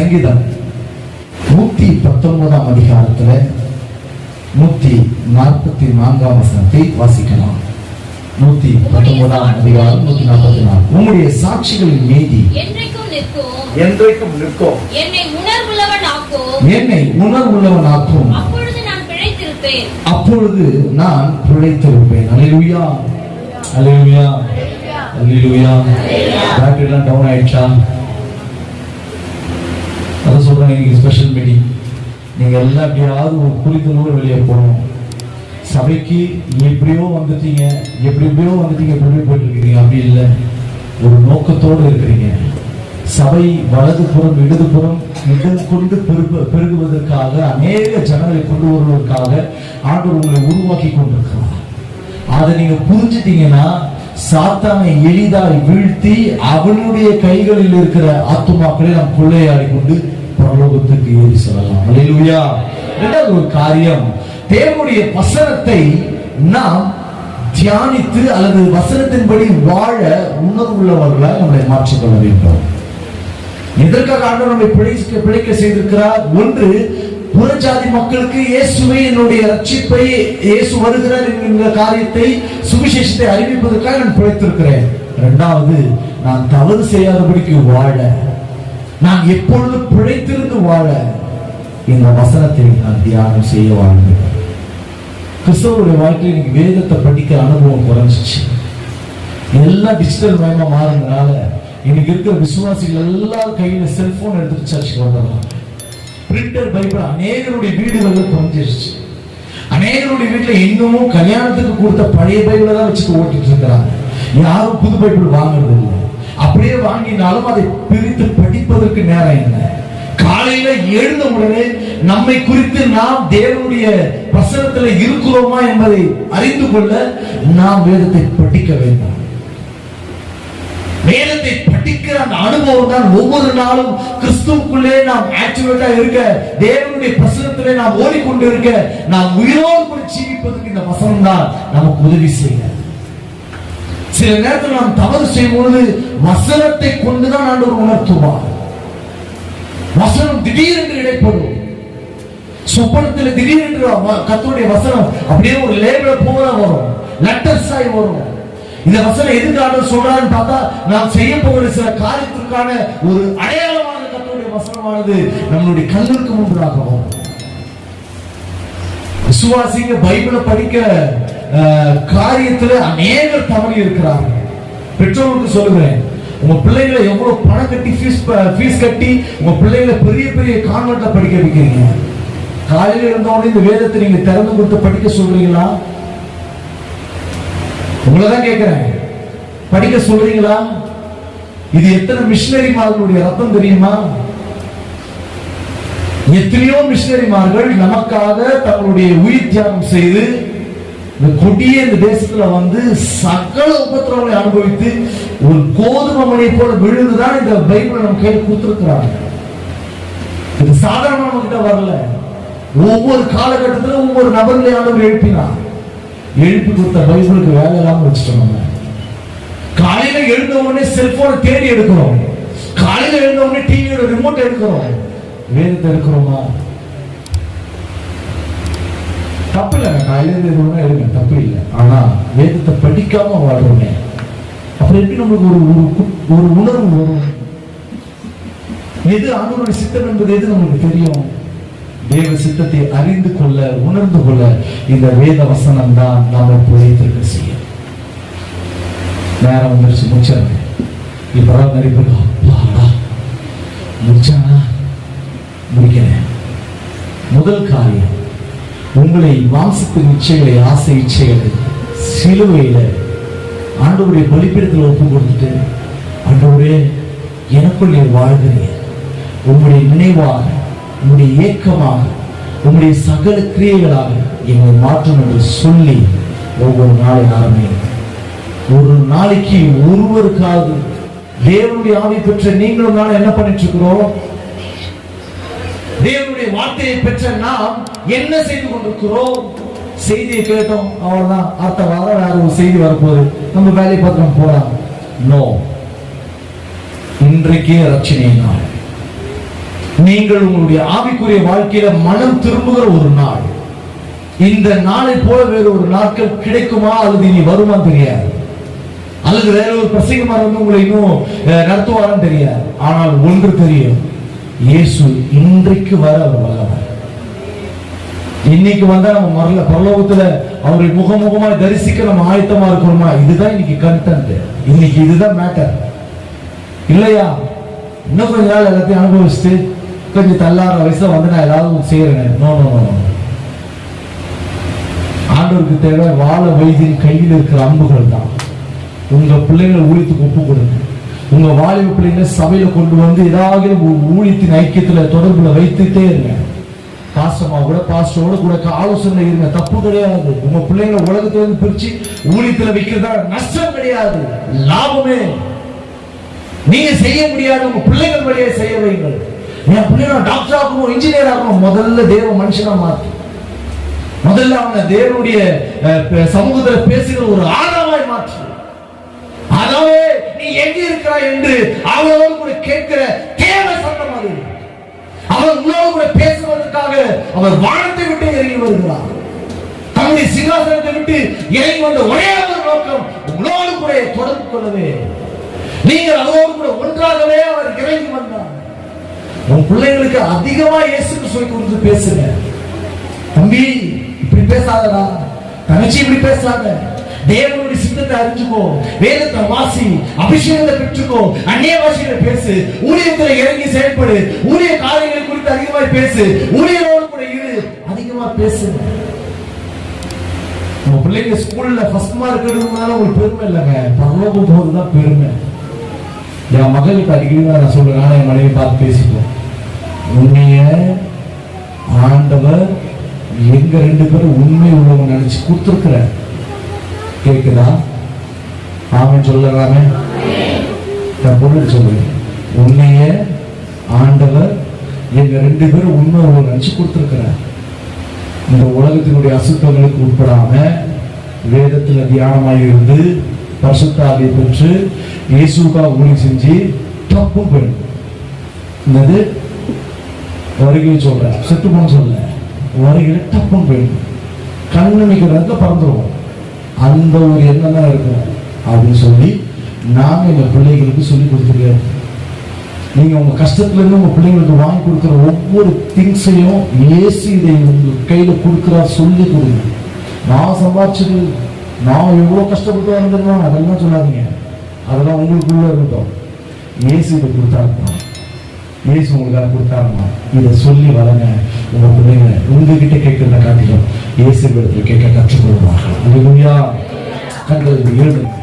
சங்கீதம் நூத்தி பத்தொன்பதாம் அதிகாரத்துல நூத்தி நாற்பத்தி நான்காம் வசனத்தை வாசிக்கலாம். நூத்தி பத்தொன்பதாம் அதிகாரம் நூத்தி நாற்பத்தி நாலு உங்களுடைய சாட்சிகளின் மீதி. என்றைக்கும் நிற்கும். என்னை உணர்வுள்ளவன் ஆக்கும் என்னை உணர்வுள்ளவனாக்கும். அப்பொழுது நான் பிழைத்திருப்பேன். அப்பொழுது நான் பிழைத்திருப்பேன். அல்லேலூயா அல்லேலூயா அல்லேலூயா பேட்டரி எல்லாம் டவுன் ஆயிடுச்சா? அதை சொல்றேன் இன்னைக்கு ஸ்பெஷல் மீட்டிங் நீங்கள் எல்லாம் எப்படியாவது ஒரு புரிதலோடு வெளியே போகணும். சபைக்கு எப்படியோ வந்துட்டீங்க எப்படி எப்படியோ வந்துட்டீங்க எப்படி எப்படியோ போயிட்டு அப்படி இல்லை. ஒரு நோக்கத்தோடு இருக்கிறீங்க. சபை வலதுபுறம் இடதுபுறம் இடம் கொண்டு பெருகு பெருகுவதற்காக அநேக ஜனங்களை கொண்டு வருவதற்காக ஆண்டவர் உங்களை உருவாக்கி கொண்டிருக்கிறார். அதை நீங்க புரிஞ்சிட்டீங்கன்னா சாத்தானை எளிதாய் வீழ்த்தி அவனுடைய கைகளில் இருக்கிற ஆத்துமாக்களை நாம் கொள்ளையாடி கொண்டு பரலோகத்துக்கு ஏறி செல்லலாம். அல்லேலூயா இரண்டாவது ஒரு காரியம் தேவனுடைய வசனத்தை நாம் தியானித்து அல்லது வசனத்தின்படி வாழ உணர்வுள்ளவர்களாய் நம்மளை மாற்றிக்கொள்ள வேண்டும். எதற்காக ஆண்டவர் நம்மை பிழைக்க பிழைக்க செய்திருக்கிறார்? ஒன்று புறஜாதி மக்களுக்கு இயேசுவை என்னுடைய ரட்சிப்பை இயேசு வருகிறார் என்கிற காரியத்தை சுவிசேஷத்தை அறிவிப்பதற்காக நான் பிழைத்திருக்கிறேன். இரண்டாவது நான் தவறு செய்யாதபடிக்கு வாழ. நான் எப்பொழுதும் பிழைத்திருந்து வாழ இந்த வசனத்தை நான் தியானம் செய்ய வாழ்ந்தேன். கிறிஸ்தவருடைய வாழ்க்கையில் இன்னைக்கு வேதத்தை படிக்கிற அனுபவம் குறைஞ்சிச்சு. எல்லாம் டிஜிட்டல் மயமா மாறுனதுனால இன்னைக்கு இருக்கிற விசுவாசிகள் எல்லாரும் கையில செல்போன் எடுத்துட்டு சர்ச்சுக்கு வந்துடுறாங்க பிரிண்டர் பைபிள் அநேகருடைய வீடுகள்ல குறைஞ்சிருச்சு. அநேகருடைய வீட்டுல இன்னமும் கல்யாணத்துக்கு கொடுத்த பழைய பைபிளை தான் வச்சுட்டு ஓட்டிட்டு இருக்கிறாங்க. யாரும் புது பைபிள் வாங்குறது இல்லை. அப்படியே வாங்கினாலும் அதை பிரித்து படிப்பதற்கு நேரம் என்ன? காலையில எழுந்த உடனே நம்மை குறித்து நாம் தேவனுடைய வசனத்துல இருக்கிறோமா என்பதை அறிந்து கொள்ள நாம் வேதத்தை படிக்க வேண்டும். வேதத்தை படிக்கிற அந்த அனுபவம் தான் ஒவ்வொரு நாளும் கிறிஸ்துவுக்குள்ளே நாம் ஆக்டிவேட்டா இருக்க தேவனுடைய பிரசனத்திலே நாம் ஓடிக்கொண்டு இருக்க நாம் உயிரோடு கூட ஜீவிப்பதற்கு இந்த வசனம் தான் நமக்கு உதவி செய்ய சில நேரத்தில் நாம் தவறு செய்யும் பொழுது வசனத்தை கொண்டுதான் ஆண்டவர் உணர்த்துவார். வசனம் திடீரென்று இடைப்படும். சொப்பனத்தில் திடீரென்று வ- வசனம் அப்படியே ஒரு லேபிள போல வரும். லெட்டர்ஸ் ஆகி வரும். இந்த வசனம் எதுக்காக சொல்றான்னு பார்த்தா நாம் செய்ய போகிற சில காரியத்திற்கான ஒரு அடையாளமான கர்த்தருடைய வசனமானது நம்மளுடைய கண்ணுக்கு முன்பதாக வரும் விசுவாசிங்க பைபிளை படிக்க காரியத்துல அநேகர் தவறி இருக்கிறார்கள் பெற்றோருக்கு சொல்லுகிறேன். உங்க பிள்ளைகளை எவ்வளவு பணம் கட்டி ஃபீஸ் ஃபீஸ் கட்டி உங்க பிள்ளைகளை பெரிய பெரிய கான்வெண்ட்ல படிக்க வைக்கிறீங்க? காலையில் இருந்தவொடனே இந்த வேதத்தை நீங்க திறந்து கொடுத்து படிக்க சொல்றீங்களா? உங்களை தான் கேட்கிறேன் படிக்க சொல்றீங்களா? இது எத்தனை மிஷினரிமார்களுடைய ரத்தம் தெரியுமா? எத்தனையோ மிஷினரிமார்கள் நமக்காக தங்களுடைய உயிர் தியாகம் செய்து இந்த கொடிய இந்த தேசத்துல வந்து சகல உபத்திரவங்களை அனுபவித்து ஒரு கோதுமை மணியை போல விழுந்துதான் இந்த பைபிள் நம்ம கேட்டு கொடுத்துருக்கிறாங்க. இது சாதாரண நம்ம கிட்ட வரல. ஒவ்வொரு காலகட்டத்திலும் ஒவ்வொரு நபர்களை ஆண்டவர் எழுப்பினார். எழுப்பி கொடுத்த பைபிளுக்கு வேலை இல்லாமல் வச்சுட்டோம் நம்ம. காலையில எழுந்த உடனே செல்போனை தேடி எடுக்கிறோம். காலையில எழுந்த உடனே டிவியோட ரிமோட் எடுக்கிறோம். வேதத்தை எடுக்கிறோமா? தப்பு இல்லைங்க காலையில இருந்து எது தப்பு இல்லை. ஆனா வேதத்தை படிக்காம வாழ்றோமே அப்புறம் எப்படி நம்மளுக்கு ஒரு ஒரு ஒரு உணர்வு வரும்? எது ஆண்டவருடைய சித்தம் என்பது எது நம்மளுக்கு தெரியும்? தேவ சித்தத்தை அறிந்து கொள்ள உணர்ந்து கொள்ள இந்த வேத வசனம் தான் நாம பிழைத்திருக்க செய்ய நேரம் வந்துருச்சு. முடிச்சாங்க இப்பதான் நிறைய பேர் முடிச்சானா? முடிக்கிறேன் முதல் காரியம். உங்களை வாசிக்கும் இச்சைகளை ஆசை இச்சைகளை சிலுவையில் ஆண்டவருடைய பலிப்பீடத்தில் ஒப்பு கொடுத்துட்டு ஆண்டவரே எனக்குள் நீர் வாழ்கிறீர். உங்களுடைய நினைவாக உங்களுடைய ஏக்கமாக உங்களுடைய சகல கிரியைகளாக என்னை மாற்றம் என்று சொல்லி ஒவ்வொரு நாளை ஆரம்பிங்க ஒரு நாளைக்கு ஒருவருக்காவது தேவனுடைய ஆவி பெற்ற நீங்களும் நானும் என்ன பண்ணிட்டு இருக்கிறோம்? தேவனுடைய வார்த்தையை பெற்ற நாம் என்ன செய்து கொண்டிருக்கிறோம்? செய்தியை கேட்டோம். அவ்வளவுதான். அடுத்த வாரம் வேற ஒரு செய்தி வரப்போகுது. நம்ம வேலையை பத்திரம் போலாம் நோ இன்றைக்கே ரட்சணை நாள். நீங்கள் உங்களுடைய ஆவிக்குரிய வாழ்க்கையில மனம் திரும்புகிற ஒரு நாள். இந்த நாளை போல வேறு ஒரு நாட்கள் கிடைக்குமா? அல்லது இனி வருமா தெரியாது. அல்லது வேற ஒரு பிரசங்கமா வந்து உங்களை இன்னும் நடத்துவாரான்னு தெரியாது. ஆனால் ஒன்று தெரியும். இயேசு இன்றைக்கு வர அவர் வல்லவர். இன்னைக்கு வந்தா நம்ம மரல பரலோகத்துல அவரை முகமுகமாய் தரிசிக்க நம்ம ஆயத்தமா இருக்கிறோமா? இதுதான் இன்னைக்கு கண்டென்ட் இன்னைக்கு இதுதான் மேட்டர் இல்லையா? இன்னும் கொஞ்ச நாள் எல்லாத்தையும் அனுபவிச்சுட்டு கொஞ்சம் தள்ளாற வயசுல வந்து நான் ஏதாவது செய்யறேன். நோ நோ நோ ஆண்டவருக்கு தேவை வாழ வைத்தியின் கையில் இருக்கிற அம்புகள் தான். உங்க பிள்ளைங்களை ஊழித்து ஒப்பு கொடுங்க. உங்க வாலிப பிள்ளைங்களை சபையில கொண்டு வந்து ஏதாவது ஒரு ஊழியத்தின் ஐக்கியத்துல தொடர்புல வைத்துட்டே இருங்க. பாசமா கூட பாசோட கூட ஆலோசனை இருங்க. தப்பு கிடையாது. உங்க பிள்ளைங்க உலகத்துல இருந்து பிரிச்சு ஊழியத்துல வைக்கிறதா நஷ்டம் கிடையாது. லாபமே. நீங்க செய்ய முடியாது உங்க பிள்ளைகள் வழியே செய்ய வைங்கள். என் பிள்ளைங்க டாக்டர் ஆகணும் இன்ஜினியர் ஆகணும். முதல்ல தேவ மனுஷனா மாத்து. முதல்ல அவனை தேவனுடைய அஹ், சமூகத்துல பேசுகிற ஒரு ஆதாவாய் மாற்று அதாவது நீ எங்க இருக்கிறாய் என்று அவளோடு கூட கேட்கிற தேவ சத்தம் அது அவர் உங்களோடு கூட பேசுவதற்காக அவர் வானத்தை விட்டு இறங்கி வருகிறார். தன்னுடைய சிங்காசனத்தை விட்டு இறங்கி வந்த ஒரே ஒரு நோக்கம் உங்களோடு கூட தொடர்பு கொள்ளவே. நீங்கள் அதோடு கூட ஒன்றாகவே அவர் இறங்கி வந்தார். உன் பிள்ளைகளுக்கு அதிகமா இயேசுக்கு சொல்லி கொடுத்து பேசுங்க. தம்பி இப்படி பேசாதடா. தங்கச்சி இப்படி பேசாத தேவனுடைய வேதத்தை அறிஞ்சுக்கோ. வேதத்தை வாசி அபிஷேகத்தை பெற்றுக்கோ. அந்நிய பாஷையில பேசு. ஊழியத்துல இறங்கி செயல்படு. ஊழிய காரியங்கள் குறித்து அதிகமாய் பேசு. ஊழியரோடு கூட இரு. அதிகமா பேசு. உங்க பிள்ளைங்க ஸ்கூல்ல ஃபர்ஸ்ட் மார்க் எடுக்கிறதுனால உங்களுக்கு பெருமை இல்லைங்க. பரலோகம் போதுதான் பெருமை. என் மகளுக்கு அடிக்கடி நான் சொல்றேன். நான் என் மனைவி பார்த்து பேசிப்போம் உன்னைய ஆண்டவர் எங்க ரெண்டு பேரும் உண்மை உள்ளவங்க நினைச்சு கொடுத்துருக்குற கேட்குதா ஆமென் சொல்லலாமே? பொருள் சொல்லு உன்னைய ஆண்டவர் எங்க ரெண்டு பேரும் உண்மை ஒரு நினைச்சு கொடுத்துருக்கிறார். இந்த உலகத்தினுடைய அசுத்தங்களுக்கு உட்படாம வேதத்துல தியானமாக இருந்து பரிசுத்தாவை பெற்று இயேசுக்கா ஊழி செஞ்சு தப்பும் போயிடும் என்னது? வருகை சொல்ற செத்து போன சொல்ல வருகையில தப்பும் பெண் கண்ணு நிற்கிறதுல பறந்துருவோம் அந்த ஒரு எண்ணம் தான் இருக்கும்? அப்படின்னு சொல்லி நாங்கள் எங்கள் பிள்ளைகளுக்கு சொல்லி கொடுத்துருக்காரு நீங்கள் உங்கள் கஷ்டத்துலேருந்து உங்கள் பிள்ளைங்களுக்கு வாங்கி கொடுக்குற ஒவ்வொரு திங்ஸையும் ஏசி இதை உங்கள் கையில் கொடுக்குறா சொல்லி கொடுங்க. நான் சம்பாதிச்சது நான் எவ்வளோ கஷ்டப்பட்டு வந்திருந்தோம் அதெல்லாம் சொல்லாதீங்க. அதெல்லாம் உங்களுக்குள்ளே இருக்கட்டும். ஏசி இதை கொடுத்தாருமா? ஏசு உங்களுக்காக கொடுத்தாருமா? இதை சொல்லி வளங்க. உங்கள் பிள்ளைங்க உங்ககிட்ட கேட்குறத காட்டிலும் ஏசி இடத்துல கேட்க கற்றுக்கொள்வாங்க அது கண்கள் எழுதுங்க